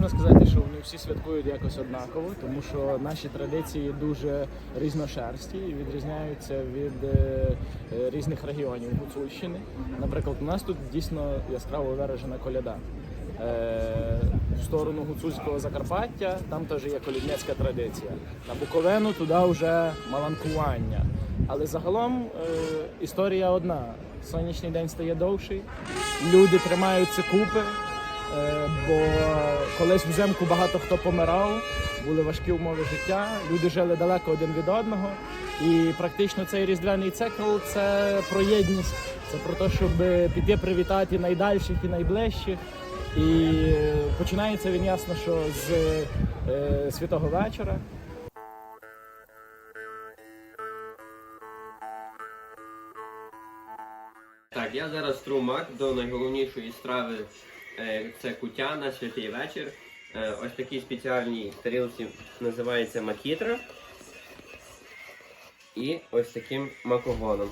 можна сказати, що вони всі святкують якось однаково, тому що наші традиції дуже різношерсті і відрізняються від е, е, різних регіонів Гуцульщини. Наприклад, у нас тут дійсно яскраво виражена коляда. Е, В сторону гуцульського Закарпаття там теж є колідницька традиція. На Буковину туди вже маланкування. Але загалом е, історія одна: сонячний день стає довший, люди тримаються купи. Е, бо колись взимку багато хто помирав, були важкі умови життя, люди жили далеко один від одного. І практично цей різдвяний цикл це про єдність, це про те, щоб піти привітати найдальших і найближчих. І починається він ясно, що з е, святого вечора. Так, я зараз струмак до найголовнішої страви це кутя на святий вечір. Е, Ось такій спеціальній тарілці називається макітра. І ось таким макогоном.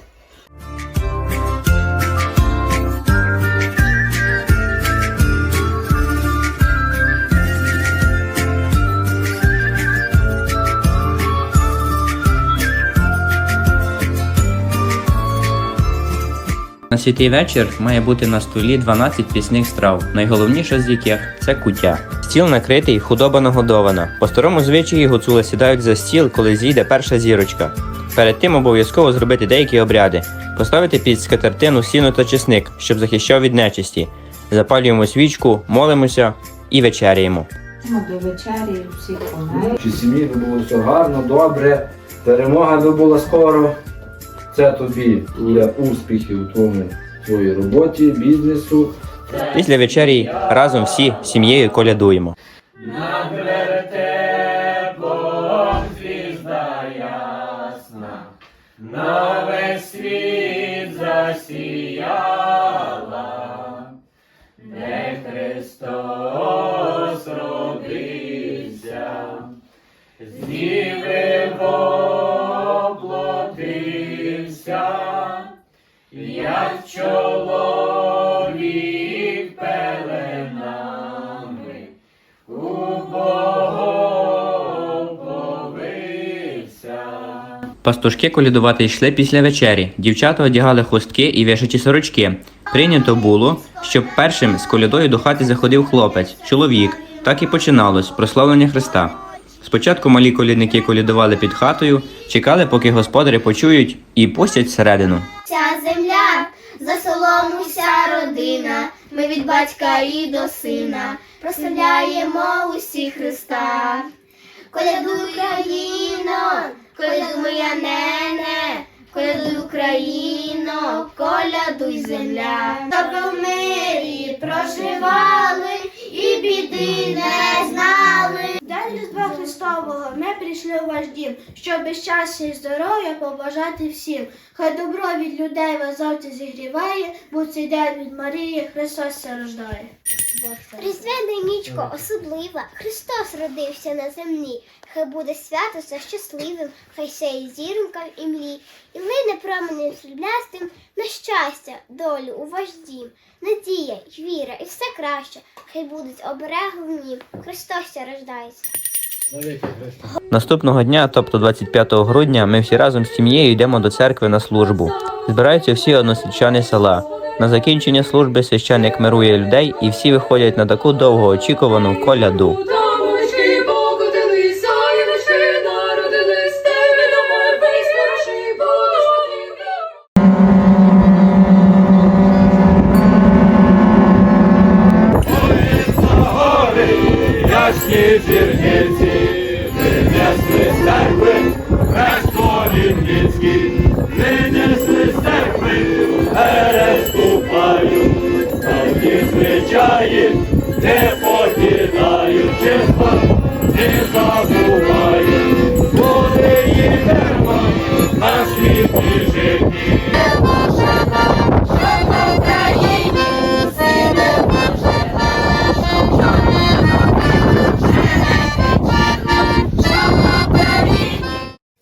На святий вечір має бути на столі 12 пісних страв, найголовніша з яких це куття. Стіл накритий, худоба нагодована. По старому звичаї гуцули сідають за стіл, коли зійде перша зірочка. Перед тим обов'язково зробити деякі обряди, поставити під скатертину сіно та чесник, щоб захищав від нечисті. Запалюємо свічку, молимося і вечеряємо. До вечері всі. Чи сім'ї було все гарно, добре, перемога була скоро. Це тобі для успіхів у твоєму твоїй роботі, бізнесу. Після вечері разом всі сім'єю колядуємо. На весь світ засіяла, де Христос родився, з як чоловік пеленами у Богом повився. Пастушки колядувати йшли після вечері. Дівчата одягали хустки і вишиті сорочки. Прийнято було, щоб першим з колядою до хати заходив хлопець, чоловік. Так і починалось прославлення Христа. Спочатку малі колядники колядували під хатою, чекали, поки господарі почують і пустять всередину. Ця земля, за солому вся родина, ми від батька і до сина прославляємо усі Христа. Колядуй Україно, колядуй моя нене, колядуй Україно, колядуй земля. Доби в мирі проживали і біди не знали. Христового ми прийшли у ваш дім, щоб щастя і здоров'я побажати всім. Хай добро від людей вас завжди зігріває, бо цей день від Марії Христос ся рождає. Різдвяна нічко особлива, Христос родився на землі. Хай буде свято за щасливим, хай сяє зіронка в імлі, і лине променем сріблястим на щастя, долю у ваш дім. Надія віра і все краще, хай будуть нім. Христос рождається. Наступного дня, тобто 25 грудня, ми всі разом з сім'єю йдемо до церкви на службу. Збираються всі односельчани села. На закінчення служби священник мирує людей, і всі виходять на таку довгоочікувану коляду. Не забувають, буде їдемо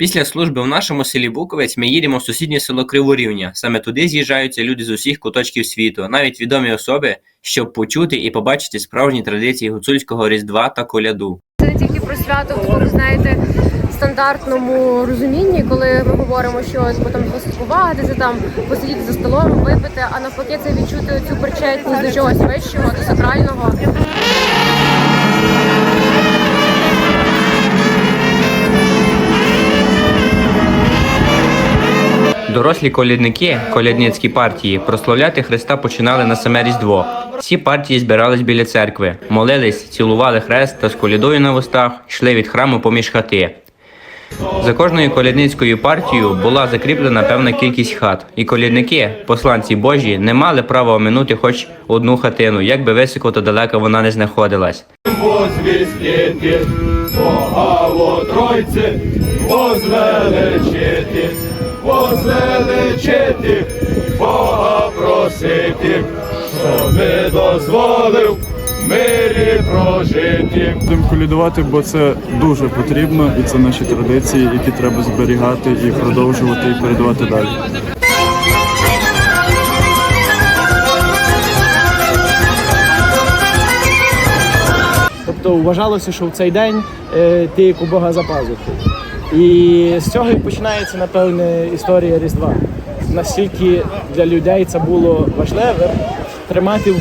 Після служби в нашому селі Буковець ми їдемо в сусіднє село Криворівня. Саме туди з'їжджаються люди з усіх куточків світу, навіть відомі особи, щоб почути і побачити справжні традиції гуцульського різдва та коляду. Це не тільки про свято в знаєте, стандартному розумінні, коли ми говоримо, що там посвяткувати, це там посидіти за столом, випити, а навпаки, це відчути цю причетність до чогось вищого, до сакрального. Дорослі колядники, колядницькі партії, прославляти Христа починали на саме Різдво. Всі партії збирались біля церкви, молились, цілували хрест та з колядою на вустах йшли від храму поміж хати. За кожною колядницькою партією була закріплена певна кількість хат, і колядники, посланці Божі, не мали права оминути хоч одну хатину, як би високо та далеко вона не знаходилась. Бога Тройці, возвеличити, возвеличити, Бога просити, щоби дозволив мирі прожити. Будемо колядувати, бо це дуже потрібно, і це наші традиції, які треба зберігати і продовжувати і передавати далі. Тобто вважалося, що в цей день е, ти як у Бога за пазухою. І з цього і починається, напевне, історія Різдва. Настільки для людей це було важливим тримати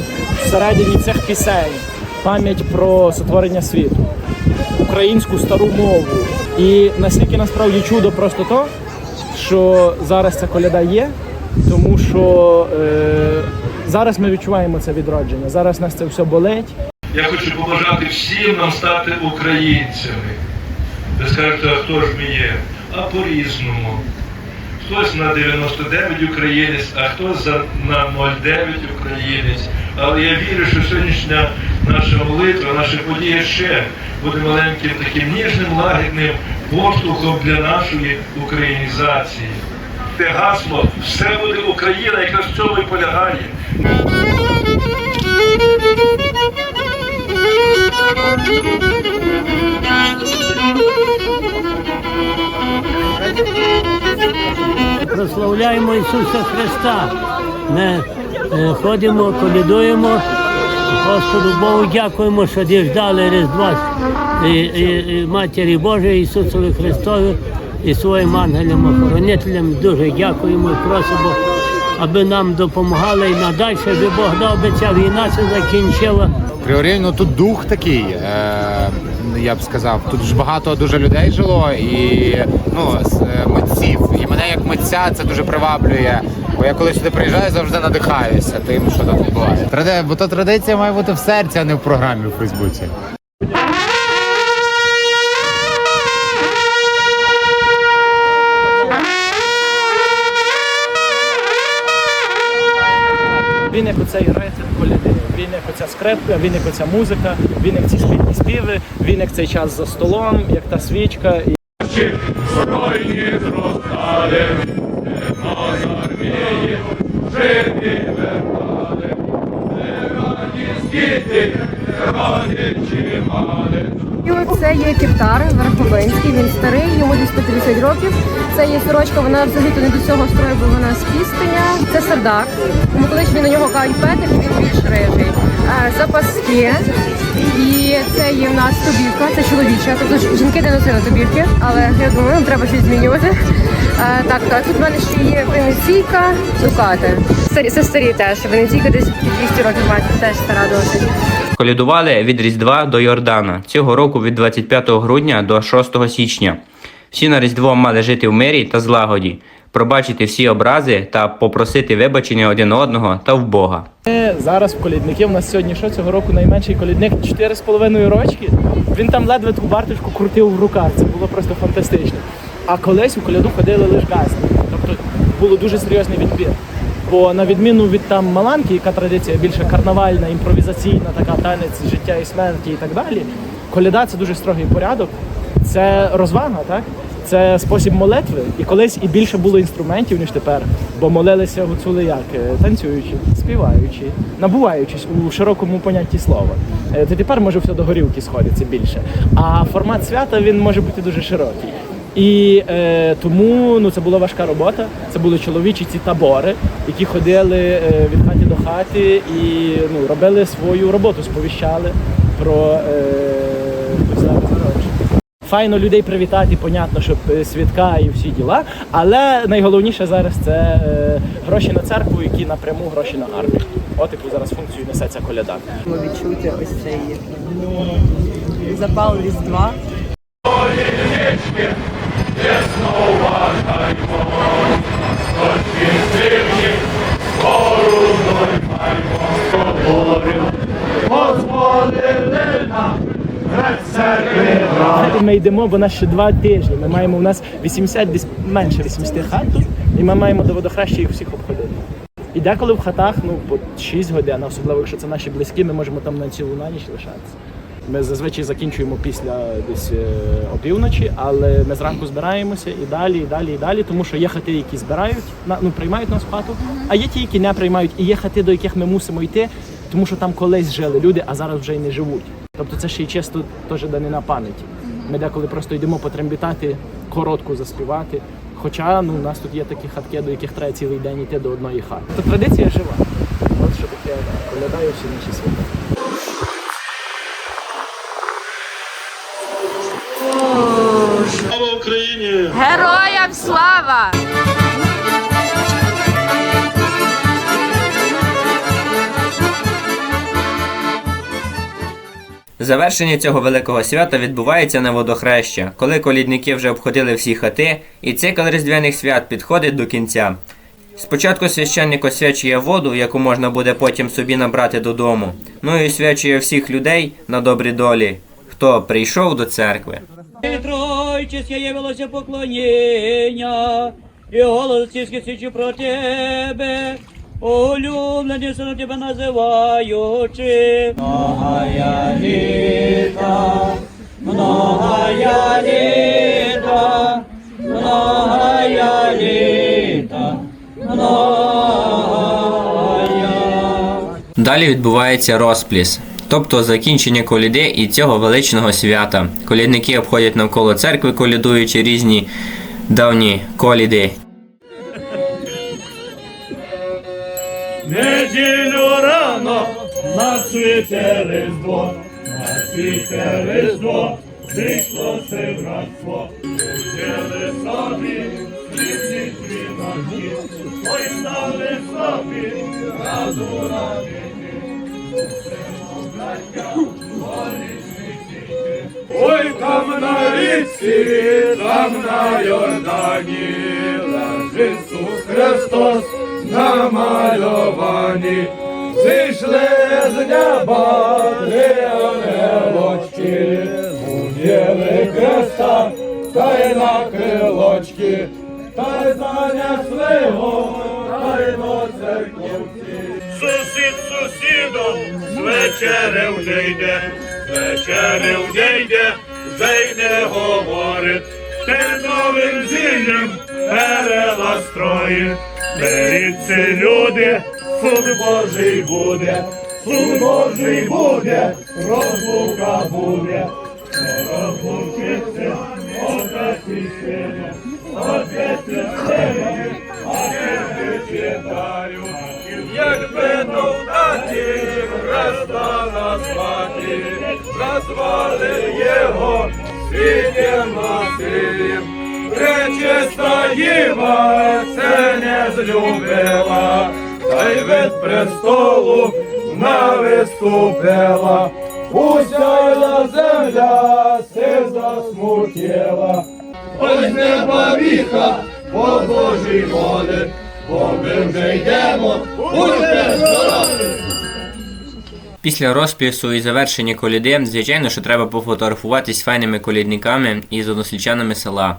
всередині цих пісень пам'ять про сотворення світу, українську стару мову. І наскільки насправді чудо просто то, що зараз ця коляда є, тому що е, зараз ми відчуваємо це відродження. Зараз нас це все болить. Я хочу побажати всім нам стати українцями. Скажете, а хто ж є? А по-різному. Хтось на 99 українець, а хтось за, на 0,9 українець. Але я вірю, що сьогоднішня наша молитва, наша подія ще буде маленьким таким ніжним, лагідним поштовхом для нашої українізації. Те гасло все буде Україна, якраз в цьому і полягає. Прославляємо Ісуса Христа. Ми е, ходимо, колядуємо. Господу Богу дякуємо, що діждали Різдва і, і, і Матері Божої Ісусові Христові і своїм ангелям-охоронителям. Дуже дякуємо і просимо, аби нам допомагали і надалі, аби Бог дав би ця війна закінчила. Приорі, ну тут дух такий, е, я б сказав. Тут ж багато дуже людей жило і ну, з, е, митців. І мене як митця це дуже приваблює. Бо я коли сюди приїжджаю, завжди надихаюся тим, що тут відбувається. Тради- Бо то традиція має бути в серці, а не в програмі в Фейсбуці. Він як оцей ритм коляди, він як оця скрепка, він як оця музика, він як ці спільні співи, він як цей час за столом, як та свічка. І Збройні зростали, армії, жити вертали, не раді скіти, це є кептар Верховинський, він старий, йому десь 150 років. Це є сорочка, вона взагалі не до цього строю, бо вона з пістеня. Це сардак. Тому коли ж він на нього кажуть петель, він більш рижий. Запаски. І це є в нас тобівка, це чоловіча. Тобто жінки не носили тобівки, але я думаю, нам треба щось змінювати. Е, Так, так, тут в мене ще є венеційка, дукати. Старі, це старі теж. Венеційка десь 200 років має, теж стара досить. Колядували від Різдва до Йордана, цього року від 25 грудня до 6 січня. Всі на Різдво мали жити в мирі та злагоді, пробачити всі образи та попросити вибачення один одного та в Бога. Зараз в колідники. У нас сьогодні що цього року найменший колідник 4,5 рочки. Він там ледве ту барточку крутив в руках. Це було просто фантастично. А колись у коляду ходили лише газди. Тобто було дуже серйозний відбір. Бо на відміну від там Маланки, яка традиція більше карнавальна, імпровізаційна, така танець життя і смерті і так далі. Коляда це дуже строгий порядок, це розвага, так? Це спосіб молитви. І колись і більше було інструментів, ніж тепер. Бо молилися гуцули як? Е, Танцюючи, співаючи, набуваючись у широкому понятті слова. Е, То тепер може все до горілки сходиться більше. А формат свята він може бути дуже широкий. І е, тому ну, це була важка робота. Це були чоловічі ці табори, які ходили е, від хати до хати і ну, робили свою роботу, сповіщали про е, Файно людей привітати, понятно, щоб е, святка і всі діла. Але найголовніше зараз це е, гроші на церкву, які напряму гроші на армію. От яку зараз функцію несе ця коляда. відчути ось цей запал Різдва. Йдемо, бо нас ще два тижні. Ми маємо у нас 80, десь менше 80 хат тут, і ми маємо до водохреща їх всіх обходити. І деколи в хатах, ну, по 6 годин, особливо якщо це наші близькі, ми можемо там на цілу на ніч лишатися. Ми зазвичай закінчуємо після десь е, опівночі, але ми зранку збираємося і далі, і далі, і далі, тому що є хати, які збирають, на- ну, приймають нас в хату, а є ті, які не приймають, і є хати, до яких ми мусимо йти, тому що там колись жили люди, а зараз вже й не живуть. Тобто це ще й чисто теж данина пам'яті. Ми деколи просто йдемо потрембітати, коротко заспівати. Хоча ну, у нас тут є такі хатки, до яких треба цілий день йти до одної хати. Це традиція жива. От що таке колядаю всі наші свята. Слава Україні! Героям слава! Завершення цього великого свята відбувається на водохреща, коли колідники вже обходили всі хати, і цикл різдвяних свят підходить до кінця. Спочатку священник освячує воду, яку можна буде потім собі набрати додому, ну і освячує всіх людей на добрі долі, хто прийшов до церкви. Поклоніння, і голос про тебе, улюблені сину тебе називаючи. Многая літа, многая літа, многая літа, многая. Далі відбувається розпліс, тобто закінчення коліди і цього величного свята. Колідники обходять навколо церкви, колядуючи різні давні коліди. Неділю рано на світе Різдво, на світе Різдво, зійшло се братство. Взяли собі світлі світанки, ой стали собі раду радити. Ой, там на річці, там на Йордані, лежить Ісус Христос намальовані. Зійшли з неба три ангелочки, уділи креста, та й на крилочки, та й занесли й до церквівці. Сусід сусідом з вечери вже йде, з вечери вже йде, вже й не говорить. Перед новим зіллям перела строїть. Беріться, люди, суд Божий буде, суд Божий буде, розлука буде. Розлучиться, отець і сина, отець і сину, не злюбила, та й від престолу не виступила. Усяйла земля се засмутіла, ось неба віха по Божій волі, бо ми вже йдемо, будьте здорові! Після розпису і завершення коліди, звичайно, що треба пофотографуватись з файними колідниками і з однослідчанами села.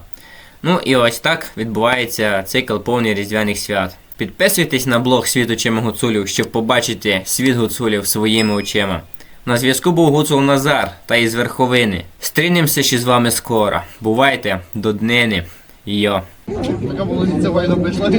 Ну і ось так відбувається цикл повний різдвяних свят. Підписуйтесь на блог світу Чими Гуцулів, щоб побачити світ гуцулів своїми очима. На зв'язку був Гуцул Назар та із Верховини. Стрінемося ще з вами скоро. Бувайте до днини. Йо. Така молодиця вайна прийшла.